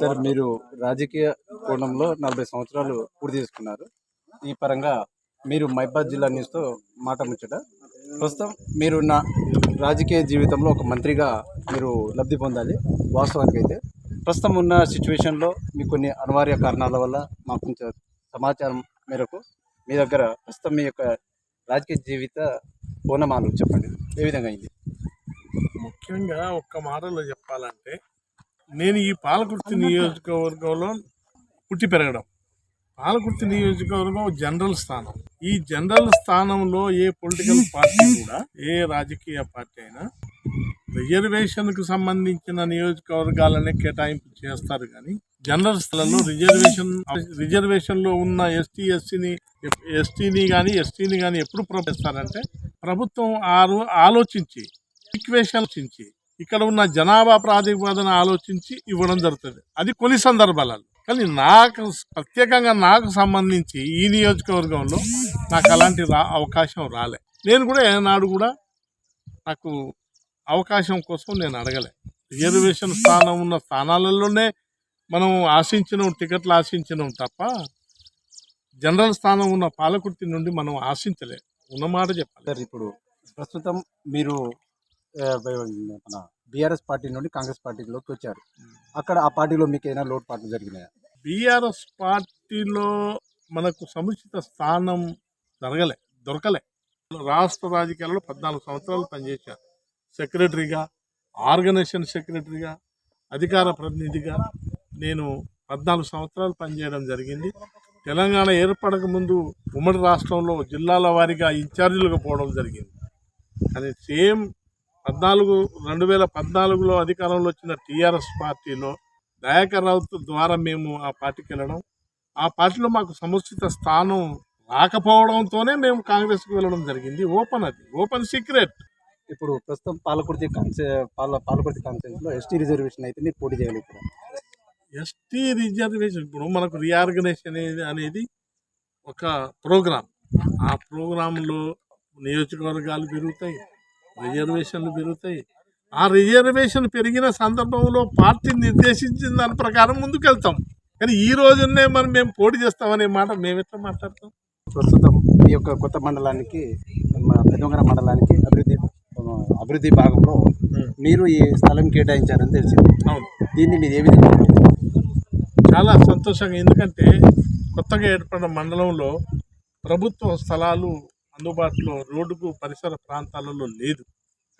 Sir మీరు రాజకీయ కోణంలో నలభై సంవత్సరాలు పూర్తి చేసుకున్నారు. ఈ పరంగా మీరు మైబాద్ జిల్లా న్యూస్తో మాట ముచ్చట. ప్రస్తుతం మీరు నా రాజకీయ జీవితంలో ఒక మంత్రిగా మీరు లబ్ధి పొందాలి వాస్తవానికి అయితే ప్రస్తుతం ఉన్న సిచ్యువేషన్లో మీకు కొన్ని అనివార్య కారణాల వల్ల మాకు కొంచెం సమాచారం మేరకు మీ దగ్గర ప్రస్తుతం మీ యొక్క రాజకీయ జీవిత కోణమాలు చెప్పండి. ఏ విధంగా అయింది? ముఖ్యంగా ఒక్క మాటలో చెప్పాలంటే నేను ఈ పాలకుర్తి నియోజకవర్గంలో పుట్టి పెరగడం. పాలకుర్తి నియోజకవర్గం జనరల్ స్థానం. ఈ జనరల్ స్థానంలో ఏ పొలిటికల్ పార్టీ కూడా ఏ రాజకీయ పార్టీ అయినా రిజర్వేషన్కు సంబంధించిన నియోజకవర్గాలనే కేటాయింపు చేస్తారు కానీ జనరల్ స్థలంలో రిజర్వేషన్ రిజర్వేషన్లో ఉన్న ఎస్టీ ఎస్సీని ఎస్టీని కానీ ఎస్టీని కానీ ఎప్పుడు ప్రభుత్వం ఆరు ఆలోచించి ఈక్వేషన్ ఆలోచించి ఇక్కడ ఉన్న జనాభా ప్రాతిపదన ఆలోచించి ఇవ్వడం జరుగుతుంది. అది కొన్ని సందర్భాలలో. కానీ నాకు ప్రత్యేకంగా నాకు సంబంధించి ఈ నియోజకవర్గంలో నాకు అలాంటి రా అవకాశం రాలే. నేను కూడా ఏనాడు కూడా నాకు అవకాశం కోసం నేను అడగలే. రిజర్వేషన్ స్థానం ఉన్న స్థానాలలోనే మనం ఆశించిన టికెట్లు ఆశించినాం తప్ప జనరల్ స్థానం ఉన్న పాలకుర్తి నుండి మనం ఆశించలే. ఉన్నమాట చెప్పాలి. సార్ ఇప్పుడు ప్రస్తుతం మీరు మన బీఆర్ఎస్ పార్టీ నుండి కాంగ్రెస్ పార్టీలోకి వచ్చారు. అక్కడ ఆ పార్టీలో మీకు ఏదైనా లోటుపాట్లు జరిగినాయా? బీఆర్ఎస్ పార్టీలో మనకు సముచిత స్థానం జరగలే దొరకలే. రాష్ట్ర రాజకీయాల్లో పద్నాలుగు సంవత్సరాలు పనిచేశాను సెక్రటరీగా ఆర్గనైజేషన్ సెక్రటరీగా అధికార ప్రతినిధిగా నేను పద్నాలుగు సంవత్సరాలు పనిచేయడం జరిగింది. తెలంగాణ ఏర్పడక ముందు ఉమ్మడి రాష్ట్రంలో జిల్లాల వారీగా ఇన్ఛార్జీలుగా పోవడం జరిగింది. కానీ సేమ్ పద్నాలుగు రెండు వేల పద్నాలుగులో అధికారంలో వచ్చిన టీఆర్ఎస్ పార్టీలో దయాకర్ రావుత్ ద్వారా మేము ఆ పార్టీకి వెళ్ళడం. ఆ పార్టీలో మాకు సముచిత స్థానం రాకపోవడంతోనే మేము కాంగ్రెస్కి వెళ్ళడం జరిగింది. ఓపెన్ అది. Open secret. ఇప్పుడు ప్రస్తుతం పాలకుర్తి కాన్సే పాల పాలకుర్తి కాన్సెన్స్లో ఎస్టీ రిజర్వేషన్ అయితే మీరు పోటీ చేయాలి ఎస్టీ రిజర్వేషన్ ఇప్పుడు మనకు రీఆర్గనైజేషన్ అనేది అనేది ఒక ప్రోగ్రామ్. ఆ ప్రోగ్రాంలో నియోజకవర్గాలు పెరుగుతాయి. రిజర్వేషన్లు పెరుగుతాయి. ఆ రిజర్వేషన్ పెరిగిన సందర్భంలో పార్టీ నిర్దేశించిన దాని ప్రకారం ముందుకెళ్తాం. కానీ ఈ రోజునే మనం మేము పోటీ చేస్తామనే మాట మేము ఎట్లా మాట్లాడతాం? ప్రస్తుతం ఈ యొక్క కొత్త మండలానికి మన పెద్దొంగర మండలానికి అభివృద్ధి అభివృద్ధి భాగంలో మీరు ఈ స్థలం కేటాయించారని తెలిసింది. అవును. దీన్ని మీరు ఏ విధంగా చాలా సంతోషంగా ఎందుకంటే కొత్తగా ఏర్పడిన మండలంలో ప్రభుత్వ స్థలాలు అందుబాటులో రోడ్డుకు పరిసర ప్రాంతాలలో లేదు.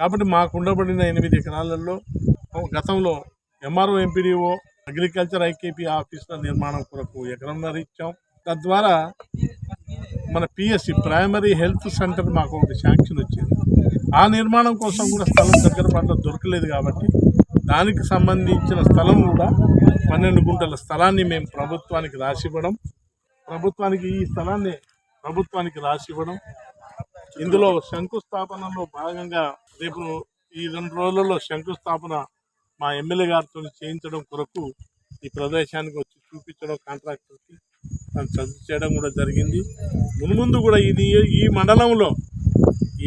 కాబట్టి మాకు ఉండబడిన ఎనిమిది ఎకరాలలో గతంలో ఎంఆర్ఓ ఎంపీడీఓ అగ్రికల్చర్ ఐకేపీ ఆఫీసుల నిర్మాణం కొరకు ఎకరంన్నర ఇచ్చాం. తద్వారా మన పిఎస్సి ప్రైమరీ హెల్త్ సెంటర్ మాకు ఒకటి శాంక్షన్ వచ్చింది. ఆ నిర్మాణం కోసం కూడా స్థలం దగ్గర పట్ల దొరకలేదు కాబట్టి దానికి సంబంధించిన స్థలం కూడా పన్నెండు గుంటల స్థలాన్ని మేము ప్రభుత్వానికి రాసివ్వడం ప్రభుత్వానికి ఈ స్థలాన్ని ప్రభుత్వానికి రాసివ్వడం ఇందులో శంకుస్థాపనలో భాగంగా రేపు ఈ రెండు రోజులలో శంకుస్థాపన మా ఎమ్మెల్యే గారితో చేయించడం కొరకు ఈ ప్రదేశానికి వచ్చి చూపించడం కాంట్రాక్టర్కి దాన్ని చదువు చేయడం కూడా జరిగింది. మున్ముందు కూడా ఇది ఈ మండలంలో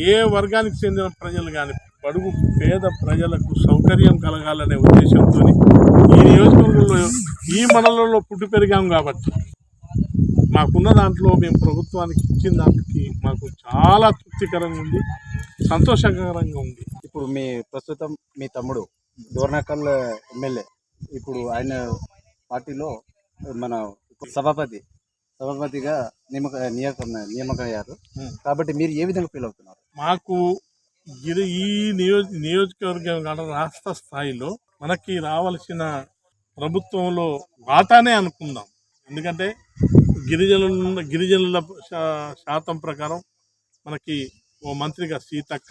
ఏ వర్గానికి చెందిన ప్రజలు కానీ బడుగు పేద ప్రజలకు సౌకర్యం కలగాలనే ఉద్దేశంతో ఈ నియోజకవర్గంలో ఈ మండలంలో పుట్టి పెరిగాం కాబట్టి మాకున్న దాంట్లో మేము ప్రభుత్వానికి ఇచ్చిన దానికి మాకు చాలా తృప్తికరంగా ఉంది సంతోషకరంగా ఉంది. ఇప్పుడు మీ ప్రస్తుతం మీ తమ్ముడు డోర్నకల్ ఎమ్మెల్యే ఇప్పుడు ఆయన పార్టీలో మన సభాపతి సభాపతిగా నియమక నియమక నియామకయ్యారు. కాబట్టి మీరు ఏ విధంగా ఫీల్ అవుతున్నారు? మాకు ఇది ఈ నియోజ నియోజకవర్గం కాదు రాష్ట్ర స్థాయిలో మనకి రావాల్సిన ప్రభుత్వంలో వాటానే అనుకుందాం. ఎందుకంటే గిరిజనుల గిరిజనుల శా- శాతం ప్రకారం మనకి ఓ మంత్రిగా సీతక్క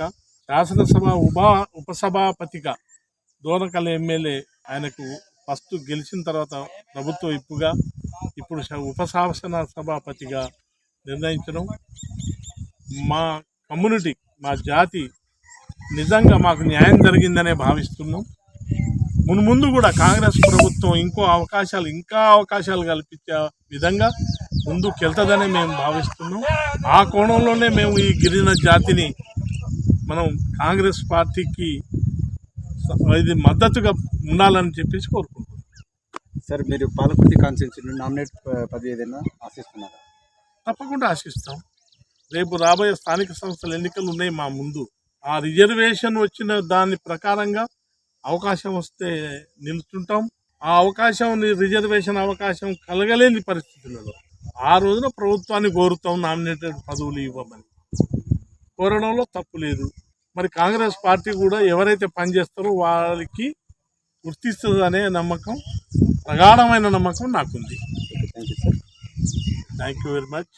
శాసనసభ ఉపా ఉపసభాపతిగా దూరకల ఎమ్మెల్యే ఆయనకు ఫస్ట్ గెలిచిన తర్వాత ప్రభుత్వ ఇప్పుగా ఇప్పుడు ఉపశాసన సభాపతిగా నిర్ణయించడం మా కమ్యూనిటీ మా జాతి నిజంగా మాకు న్యాయం జరిగిందనే భావిస్తున్నాం. మున్ ముందు కూడా కాంగ్రెస్ ప్రభుత్వం ఇంకో అవకాశాలు ఇంకా అవకాశాలు కల్పించే విధంగా ముందుకు వెళ్తుందని మేము భావిస్తున్నాం. ఆ కోణంలోనే మేము ఈ గిరిజన జాతిని మనం కాంగ్రెస్ పార్టీకి ఇది మద్దతుగా ఉండాలని చెప్పేసి కోరుకుంటున్నాం. సార్ మీరు పాలకుర్తి కాన్స్టిట్యూన్సీ నామినేట్ పదవి ఏదైనా ఆశిస్తున్నారా? తప్పకుండా ఆశిస్తాం. రేపు రాబోయే స్థానిక సంస్థల ఎన్నికలు ఉన్నాయి మా ముందు. ఆ రిజర్వేషన్ వచ్చిన దాని ప్రకారంగా అవకాశం వస్తే నిలుచుంటాం ఆ అవకాశం రిజర్వేషన్ అవకాశం కలగలేని పరిస్థితులలో ఆ రోజున ప్రభుత్వాన్ని కోరుతాం నామినేటెడ్ పదవులు ఇవ్వమని. కోరడంలో తప్పు లేదు. మరి కాంగ్రెస్ పార్టీ కూడా ఎవరైతే పనిచేస్తారో వాళ్ళకి గుర్తిస్తుంది అనే నమ్మకం ప్రగాఢమైన నమ్మకం నాకుంది. Thank you very much